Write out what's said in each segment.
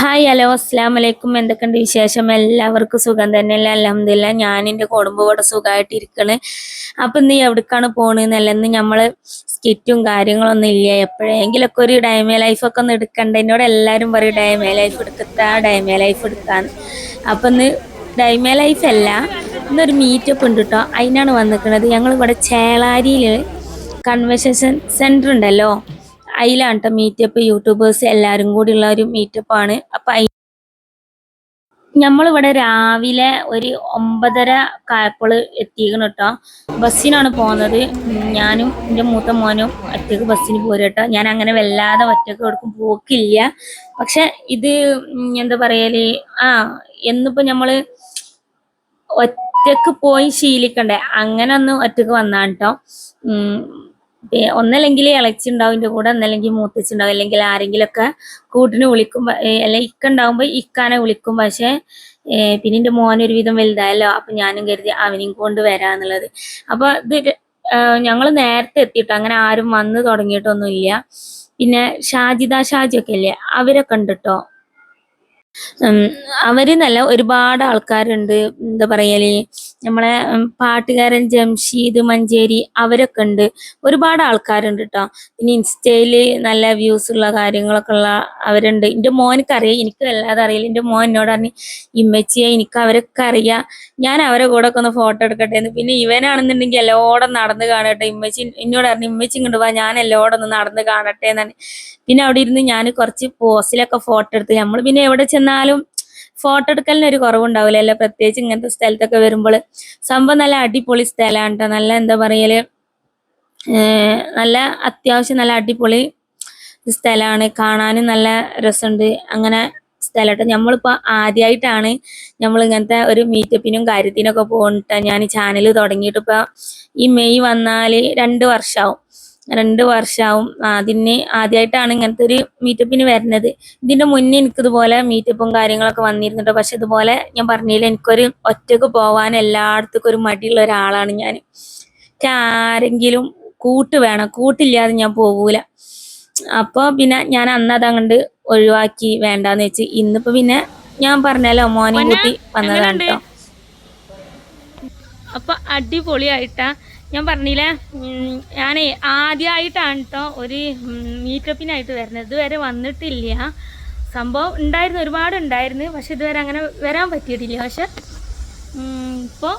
Hi hello അസ്സാം വലൈക്കും എന്തൊക്കെയുണ്ട് വിശേഷം? എല്ലാവർക്കും സുഖം തന്നെയല്ലേ അലഹമില്ല ഞാൻ എന്റെ കുടുംബം ഇവിടെ സുഖമായിട്ട് ഇരിക്കണ് അപ്പം ഇന്ന് എവിടേക്കാണ് പോണെന്നല്ല ഇന്ന് നമ്മൾ സ്കിറ്റും കാര്യങ്ങളൊന്നും ഇല്ല. എപ്പോഴെങ്കിലൊക്കെ ഒരു ഡൈമേ ലൈഫ് ഒക്കെ ഒന്ന് എടുക്കണ്ട? എന്നോട് എല്ലാവരും പറയും ഡൈമേ ലൈഫ് എടുക്കത്താ ഡൈമേ ലൈഫ് എടുക്കാന്ന്. അപ്പം ഇന്ന് ഡൈമേ ലൈഫ് അല്ല ഇന്നൊരു മീറ്റപ്പ് ഉണ്ട് കേട്ടോ അതിനാണ് വന്നിരിക്കുന്നത് ഞങ്ങൾ ഇവിടെ ചേളാരിയിൽ കൺവെൻഷൻ സെന്റർ ഉണ്ടല്ലോ. അതിലാണ് കേട്ടോ മീറ്റപ്പ് യൂട്യൂബേഴ്സ് എല്ലാവരും കൂടി ഉള്ള ഒരു മീറ്റപ്പ് ആണ്. അപ്പൊ അയി- ഞമ്മളിവിടെ രാവിലെ ഒരു ഒമ്പതര കായപ്പോൾ എത്തിക്കണം കേട്ടോ ബസ്സിനാണ് പോകുന്നത് ഞാനും എന്റെ മൂത്ത മോനും ഒറ്റയ്ക്ക് ബസ്സിന് പോരും കേട്ടോ ഞാൻ അങ്ങനെ വല്ലാതെ ഒറ്റയ്ക്ക് എവിടേക്കും പോക്കില്ല. പക്ഷെ ഇത് എന്താ പറയൽ? ആ എന്നിപ്പോ നമ്മൾ ഒറ്റയ്ക്ക് പോയി ശീലിക്കണ്ടേ? അങ്ങനെ ഒന്ന് ഒറ്റയ്ക്ക് വന്നാണ് കേട്ടോ ഒന്നല്ലെങ്കിൽ ഇളച്ചി ഉണ്ടാവും എന്റെ കൂടെ ഒന്നല്ലെങ്കിൽ മൂത്തച്ചി ഉണ്ടാവും അല്ലെങ്കിൽ ആരെങ്കിലുമൊക്കെ കൂട്ടിന് വിളിക്കും അല്ല ഇക്ക ഉണ്ടാവുമ്പോ ഇക്കാനെ വിളിക്കും. പക്ഷെ പിന്നെ എന്റെ മോൻ ഒരുവിധം വലുതായല്ലോ അപ്പൊ ഞാനും കരുതി അവനെയും കൊണ്ട് വരാന്നുള്ളത്. അപ്പോൾ ഇത് ഞങ്ങൾ നേരത്തെ എത്തിയിട്ട് അങ്ങനെ ആരും വന്ന് തുടങ്ങിയിട്ടൊന്നുമില്ല. പിന്നെ ഷാജിദ ഷാജി ഒക്കെ ഇല്ലേ അവരൊക്കെ ഉണ്ട് അവരെന്നല്ല ഉം, അവർ നല്ല ഒരുപാട് ആൾക്കാരുണ്ട് എന്താ പറയൽ? നമ്മളെ പാട്ടുകാരൻ ജംഷീദ് മഞ്ചേരി അവരൊക്കെ ഉണ്ട്. ഒരുപാട് ആൾക്കാരുണ്ട് കേട്ടോ പിന്നെ ഇൻസ്റ്റയിൽ നല്ല വ്യൂസ് ഉള്ള കാര്യങ്ങളൊക്കെ ഉള്ള അവരുണ്ട്. എന്റെ മോനക്ക് അറിയാം. എനിക്ക് വല്ലാതെ അറിയില്ല. എന്റെ മോൻ എന്നോട് പറഞ്ഞു ഇമ്മച്ചിയെ എനിക്ക് അവരൊക്കെ അറിയാം. ഞാൻ അവരെ കൂടെ ഒക്കെ ഒന്ന് ഫോട്ടോ എടുക്കട്ടെ എന്ന്. പിന്നെ ഇവനാണെന്നുണ്ടെങ്കിൽ എല്ലോടം നടന്ന് കാണട്ടെ. ഇമ്മച്ചി എന്നോട് പറഞ്ഞു ഇമ്മച്ചി ഇങ്ങോട്ട് വാ. ഞാൻ എല്ലോടം ഒന്ന് നടന്ന് കാണട്ടെ എന്നാണ് പിന്നെ അവിടെ ഇരുന്ന് ഞാൻ കുറച്ച് പോസിലൊക്കെ ഫോട്ടോ എടുത്ത്. നമ്മൾ പിന്നെ എവിടെ ചെന്നാലും ഫോട്ടോ എടുക്കലിന് ഒരു കുറവുണ്ടാവില്ലല്ലോ പ്രത്യേകിച്ച് ഇങ്ങനത്തെ സ്ഥലത്തൊക്കെ വരുമ്പോൾ സംഭവം നല്ല അടിപൊളി സ്ഥലമാണ് നല്ല എന്താ പറയൽ നല്ല അത്യാവശ്യം നല്ല അടിപൊളി സ്ഥലമാണ്. കാണാനും നല്ല രസമുണ്ട്. അങ്ങനെ സ്ഥലമായിട്ട് നമ്മളിപ്പോ ആദ്യമായിട്ടാണ് നമ്മൾ ഇങ്ങനത്തെ ഒരു മീറ്റപ്പിനും കാര്യത്തിനൊക്കെ പോകണിട്ട ഞാൻ ചാനൽ തുടങ്ങിയിട്ട് ഇപ്പൊ ഈ മെയ് വന്നാൽ രണ്ട് വർഷാവും രണ്ട് വർഷാവും. അതിന് ആദ്യമായിട്ടാണ് ഇങ്ങനത്തെ ഒരു മീറ്റപ്പിന് വരുന്നത്. ഇതിന്റെ മുന്നേ എനിക്കിതുപോലെ മീറ്റപ്പും കാര്യങ്ങളൊക്കെ വന്നിരുന്നുണ്ട് പക്ഷെ ഇതുപോലെ ഞാൻ പറഞ്ഞില്ല എനിക്കൊരു ഒറ്റയ്ക്ക് പോവാൻ എല്ലായിടത്തേക്കും ഒരു മടിയുള്ള ഒരാളാണ് ഞാൻ. എനിക്ക് ആരെങ്കിലും കൂട്ട് വേണം. കൂട്ടില്ലാതെ ഞാൻ പോകൂല അപ്പോൾ പിന്നെ ഞാൻ അന്ന് അതങ്ങണ്ട് ഒഴിവാക്കി വേണ്ടാന്ന് വെച്ച്. ഇന്നിപ്പോ പിന്നെ ഞാൻ പറഞ്ഞല്ലോ മോനെ കൂട്ടി വന്നതാണ് കേട്ടോ അപ്പൊ അടിപൊളിയായിട്ടാ. ഞാൻ പറഞ്ഞില്ലേ ഞാൻ ആദ്യമായിട്ടാണ് കേട്ടോ ഒരു മീറ്റപ്പിനായിട്ട് വരുന്നത്. ഇതുവരെ വന്നിട്ടില്ല. സംഭവം ഉണ്ടായിരുന്നു ഒരുപാട് ഉണ്ടായിരുന്നു. പക്ഷെ ഇതുവരെ അങ്ങനെ വരാൻ പറ്റിയിട്ടില്ല. പക്ഷെ ഇപ്പോൾ ഇപ്പൊ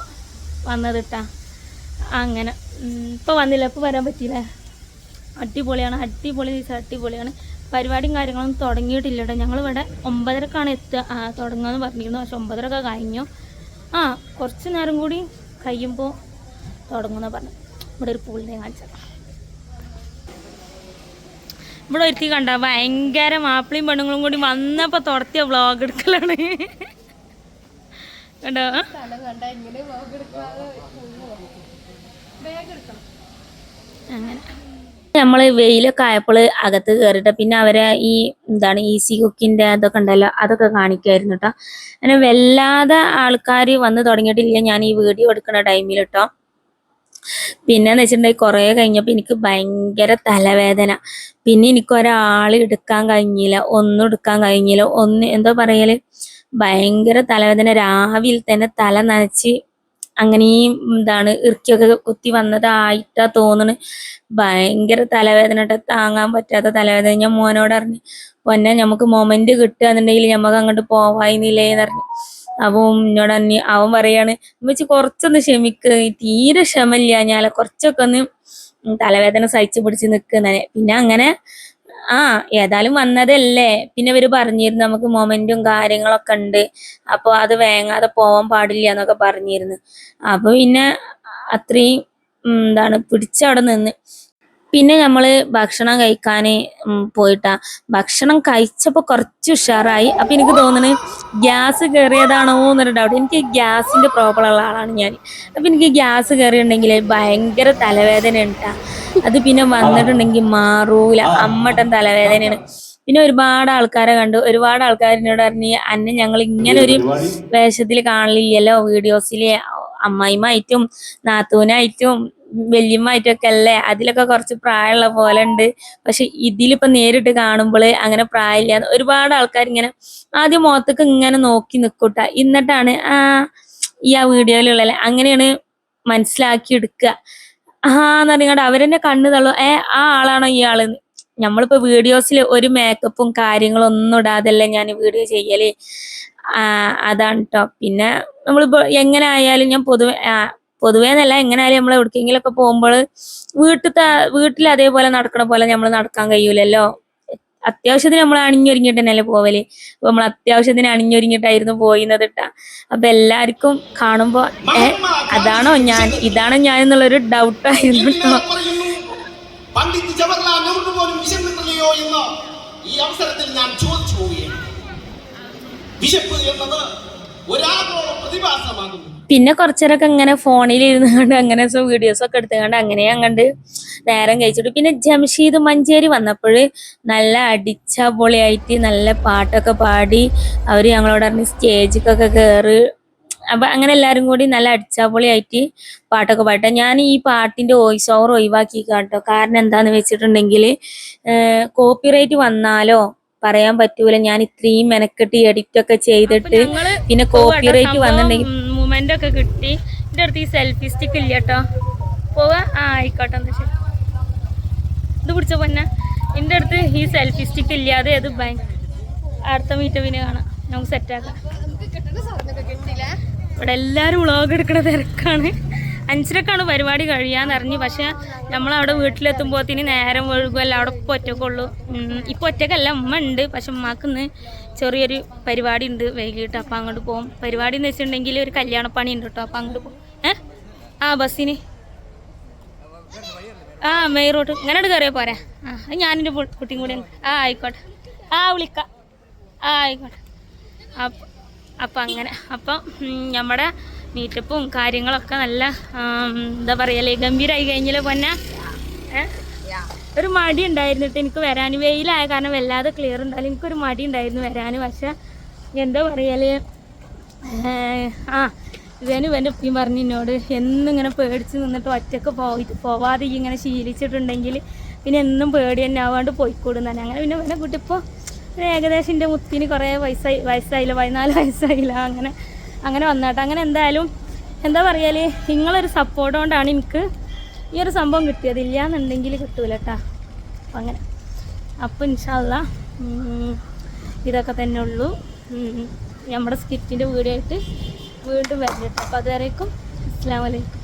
വന്നത് കേട്ടാ അങ്ങനെ ഇപ്പോൾ വന്നില്ല. ഇപ്പോൾ വരാൻ പറ്റിയില്ല? അടിപൊളിയാണ് അടിപൊളി ദിവസം അടിപൊളിയാണ്. പരിപാടിയും കാര്യങ്ങളൊന്നും തുടങ്ങിയിട്ടില്ല കേട്ടോ ഞങ്ങളിവിടെ ഒമ്പതരക്കാണ് എത്തുക തുടങ്ങുമെന്ന് പറഞ്ഞിരുന്നു. പക്ഷെ ഒമ്പതരക്കെ കഴിഞ്ഞു. ആ കുറച്ച് നേരം കൂടി കഴിയുമ്പോൾ തുടങ്ങുന്ന പറഞ്ഞു. ഇവിടെ ഒരു പൂളിനെ കാണിച്ചത് ഇവിടെ ഒരുത്തി കണ്ട ഭയങ്കര മാപ്പിളയും പെണ്ണുങ്ങളും കൂടി വന്നപ്പോൾ തുടത്തിയ വ്ളോഗ് എടുക്കലാണ്. കണ്ടോ? അങ്ങനെ. നമ്മൾ വെയിലൊക്കെ ആയപ്പോൾ അകത്ത് കയറിയിട്ട് പിന്നെ അവരെ ഈ എന്താണ് ഈസി കുക്കിന്റെ അതൊക്കെ ഉണ്ടല്ലോ അതൊക്കെ കാണിക്കായിരുന്നു കേട്ടോ അങ്ങനെ വല്ലാതെ ആൾക്കാർ വന്ന് തുടങ്ങിയിട്ടില്ല. ഞാൻ ഈ വീഡിയോ എടുക്കുന്ന ടൈമിൽ കേട്ടോ പിന്നെന്ന് വെച്ചിട്ടുണ്ടെങ്കിൽ കുറേ കഴിഞ്ഞപ്പോൾ എനിക്ക് ഭയങ്കര തലവേദന. പിന്നെ എനിക്ക് ഒരാൾ എടുക്കാൻ കഴിഞ്ഞില്ല ഒന്നും എടുക്കാൻ കഴിഞ്ഞില്ല ഒന്ന് എന്തോ പറയൽ? ഭയങ്കര തലവേദന. രാവിലെ തന്നെ തല നനച്ച് അങ്ങനെയും എന്താണ് ഇറുക്കിയൊക്കെ കുത്തി വന്നതായിട്ടാ തോന്നണ്. ഭയങ്കര തലവേദന താങ്ങാൻ പറ്റാത്ത തലവേദന. ഞാൻ മോനോട് അറിഞ്ഞു പൊന്നെ നമുക്ക് മൊമെന്റ് കിട്ടുക എന്നുണ്ടെങ്കിൽ നമുക്ക് അങ്ങോട്ട് പോവായിരുന്നില്ലേന്ന് പറഞ്ഞു. അപ്പം എന്നോട് അന്യ അവൻ പറയാണ് വെച്ച് കുറച്ചൊന്ന് ക്ഷമിക്ക് തീരെ ക്ഷമയില്ല ഞാൻ കുറച്ചൊക്കെ ഒന്ന് തലവേദന സഹിച്ചു പിടിച്ച് നിൽക്കുന്ന പിന്നെ അങ്ങനെ ആ ഏതായാലും വന്നതല്ലേ. പിന്നെ ഇവർ പറഞ്ഞിരുന്നു നമുക്ക് മൊമെന്റും കാര്യങ്ങളൊക്കെ ഉണ്ട് അപ്പൊ അത് വേങ്ങാതെ പോവാൻ പാടില്ല എന്നൊക്കെ പറഞ്ഞിരുന്നു. അപ്പൊ പിന്നെ അത്രയും എന്താണ് പിടിച്ചവിടെ നിന്ന്. പിന്നെ നമ്മൾ ഭക്ഷണം കഴിക്കാൻ പോയിട്ടാ. ഭക്ഷണം കഴിച്ചപ്പോൾ കുറച്ച് ഉഷാറായി. അപ്പൊ എനിക്ക് തോന്നുന്നു ഗ്യാസ് കയറിയതാണോ എന്നൊരു ഡൗട്ട് എനിക്ക് ഗ്യാസിന്റെ പ്രോബ്ലം ഉള്ള ആളാണ് ഞാൻ അപ്പൊ എനിക്ക് ഗ്യാസ് കയറിയിട്ടുണ്ടെങ്കിൽ ഭയങ്കര തലവേദന ഉണ്ടാ അത് പിന്നെ വന്നിട്ടുണ്ടെങ്കിൽ മാറൂല. അമ്മട്ടൻ തലവേദനയാണ്. പിന്നെ ഒരുപാട് ആൾക്കാരെ കണ്ടു. ഒരുപാട് ആൾക്കാരിനോട് പറഞ്ഞു അന്നെ ഞങ്ങൾ ഇങ്ങനെ ഒരു വേഷത്തിൽ കാണില്ലല്ലോ വീഡിയോസിലെ അമ്മായിമായിട്ടും നാത്തൂനായിട്ടും വല്യമ്മായിട്ടൊക്കെ അല്ലേ അതിലൊക്കെ കുറച്ച് പ്രായമുള്ള പോലെ ഉണ്ട് പക്ഷെ ഇതിലിപ്പോ നേരിട്ട് കാണുമ്പോൾ അങ്ങനെ പ്രായമില്ല. ഒരുപാട് ആൾക്കാർ ഇങ്ങനെ ആദ്യം മുഖത്തേക്ക് ഇങ്ങനെ നോക്കി നിൽക്കൂട്ട എന്നിട്ടാണ് ആ ഈ ആ വീഡിയോയിലുള്ള അങ്ങനെയാണ് മനസ്സിലാക്കി എടുക്കുക ആ എന്ന് പറഞ്ഞാണ്ട് അവരെന്നെ കണ്ണു തള്ളു. ഏ ആ ആളാണോ ഈ ആൾ? നമ്മളിപ്പോ വീഡിയോസിൽ ഒരു മേക്കപ്പും കാര്യങ്ങളും ഒന്നും ഇടാതല്ലേ ഞാൻ വീഡിയോ ചെയ്യൽ? അതാണ് കേട്ടോ പിന്നെ നമ്മളിപ്പോ എങ്ങനെ ആയാലും ഞാൻ പൊതുവെ പൊതുവേ എന്നല്ല എങ്ങനെയാലും നമ്മൾ എവിടേക്കെങ്കിലും ഒക്കെ പോകുമ്പോൾ വീട്ടിലത്തെ വീട്ടിൽ അതേപോലെ നടക്കണ പോലെ നമ്മൾ നടക്കാൻ കഴിയൂലല്ലോ. അത്യാവശ്യത്തിന് നമ്മൾ അണിഞ്ഞൊരുങ്ങിയിട്ട് തന്നെയല്ലേ പോവൽ. അപ്പൊ നമ്മൾ അത്യാവശ്യത്തിന് അണിഞ്ഞൊരുങ്ങിയിട്ടായിരുന്നു പോയിരുന്നത് ഇട്ടാ അപ്പൊ എല്ലാവർക്കും കാണുമ്പോ ഏ അതാണോ ഞാൻ ഇതാണോ ഞാൻ എന്നുള്ളൊരു ഡൗട്ടായിരുന്നു കേട്ടോ പണ്ഡിറ്റ് ഈ അവസരത്തിൽ ഞാൻ ചോദിച്ചു പോവുകയാണ്. വിശപ്പ് എന്നത് ഒരാളോളം പ്രതിഭാസമാകുന്നു. പിന്നെ കുറച്ചേരൊക്കെ ഇങ്ങനെ ഫോണിൽ ഇരുന്നുകൊണ്ട് അങ്ങനെ വീഡിയോസ് ഒക്കെ എടുത്തുകൊണ്ട് അങ്ങനെ അങ്ങണ്ട് നേരം കഴിച്ചിട്ട്. പിന്നെ ജംഷീദ് മഞ്ചേരി വന്നപ്പോൾ നല്ല അടിച്ച പൊളിയായിട്ട് നല്ല പാട്ടൊക്കെ പാടി അവർ ഞങ്ങളോട് പറഞ്ഞ് സ്റ്റേജിക്കൊക്കെ കയറി അപ്പൊ അങ്ങനെ എല്ലാരും കൂടി നല്ല അടിച്ചാപൊളിയായിട്ട് പാട്ടൊക്കെ പാട്ടെ ഞാൻ ഈ പാട്ടിന്റെ വോയിസ് ഓവർ ഒഴിവാക്കി കേട്ടോ കാരണം എന്താന്ന് വെച്ചിട്ടുണ്ടെങ്കിൽ കോപ്പിറൈറ്റ് വന്നാലോ പറയാൻ പറ്റൂല. ഞാൻ ഇത്രയും മെനക്കെട്ട് എഡിറ്റ് ഒക്കെ ചെയ്തിട്ട് പിന്നെ കോപ്പിറൈറ്റ് വന്നിട്ടുണ്ടെങ്കിൽ മൂമെന്റ് ഒക്കെ കിട്ടി. എന്റെ അടുത്ത് ഈ സെൽഫി സ്റ്റിക്ക് ഇല്ല കേട്ടോ പോവാ? ആ ആയിക്കോട്ടെ എന്താ ശരി. ഇത് പിടിച്ച പൊന്നെ? എന്റെ അടുത്ത് ഈ സെൽഫി സ്റ്റിക്ക് ഇല്ലാതെ അത് ബാങ്ക് അടുത്ത മീറ്റപ്പിന് കാണാം. നമുക്ക് സെറ്റാക്കാം ഇവിടെ എല്ലാവരും വ്ളോഗ് എടുക്കണ തിരക്കാണ്. അഞ്ചരക്കാണ് പരിപാടി കഴിയാന്നറിഞ്ഞ് പക്ഷെ നമ്മളവിടെ വീട്ടിലെത്തുമ്പോഴത്തേന് നേരം ഒഴുകുമല്ല അവിടെ ഇപ്പോൾ ഒറ്റക്കുള്ളൂ. ഇപ്പോൾ ഒറ്റക്കല്ല ഉമ്മ ഉണ്ട്. പക്ഷെ ഉമ്മാക്ക് ഇന്ന് ചെറിയൊരു പരിപാടി ഉണ്ട് വൈകിട്ട്. അപ്പം അങ്ങോട്ട് പോകും പരിപാടി എന്ന് വെച്ചിട്ടുണ്ടെങ്കിൽ ഒരു കല്യാണപ്പണി ഉണ്ട് കേട്ടോ. അപ്പം അങ്ങോട്ട് പോകും ഏ? ആ ബസ്സിന്. ആ മെയിൻ റോഡ്. ഇങ്ങനെ കയറിയാൽ പോരാ. ആ ഞാനെന്റെ കുട്ടിയും കൂടി ആ ആയിക്കോട്ടെ. ആ വിളിക്കാം. ആ ആയിക്കോട്ടെ. അപ്പം അങ്ങനെ. അപ്പം നമ്മുടെ മീറ്റപ്പും കാര്യങ്ങളൊക്കെ നല്ല എന്താ പറയല്ലേ ഗംഭീരമായി കഴിഞ്ഞാലോ പൊന്ന? ഒരു മടി ഉണ്ടായിരുന്നിട്ട് എനിക്ക് വരാൻ വെയിലായ കാരണം വല്ലാതെ ക്ലിയർ ഉണ്ടായാലും എനിക്കൊരു മടി ഉണ്ടായിരുന്നു വരാൻ പക്ഷെ എന്താ പറയൽ? ആ ഇവനും ഇവന്റെ ഉപ്പയും പറഞ്ഞു എന്നോട് എന്നിങ്ങനെ പേടിച്ച് നിന്നിട്ട് ഒറ്റയ്ക്ക് പോയി പോവാതെ ഇങ്ങനെ ശീലിച്ചിട്ടുണ്ടെങ്കിൽ പിന്നെ എന്നും പേടി തന്നെ ആവാണ്ട് പോയിക്കൂടും തന്നെ അങ്ങനെ പിന്നെ ഇവനെ കുട്ടിപ്പോൾ ഏകദേശം എന്റെ മുത്തിന് കുറേ വയസ്സായി വയസ്സായില്ല പതിനാല് വയസ്സായില്ല. അങ്ങനെ അങ്ങനെ വന്നാട്ടെ. അങ്ങനെ എന്തായാലും എന്താ പറയൽ നിങ്ങളൊരു സപ്പോർട്ട് കൊണ്ടാണ് എനിക്ക് ഈ ഒരു സംഭവം കിട്ടിയത്. ഇല്ല എന്നുണ്ടെങ്കിൽ കിട്ടൂല കേട്ടാ അങ്ങനെ അപ്പോൾ ഇൻഷാല്ല ഇതൊക്കെ തന്നെ ഉള്ളൂ. നമ്മുടെ സ്കിറ്റിന്റെ വീഡിയോ ആയിട്ട് വീണ്ടും വരണം കേട്ടോ അപ്പോൾ അതുവരേക്കും അസ്സാം വലൈക്കും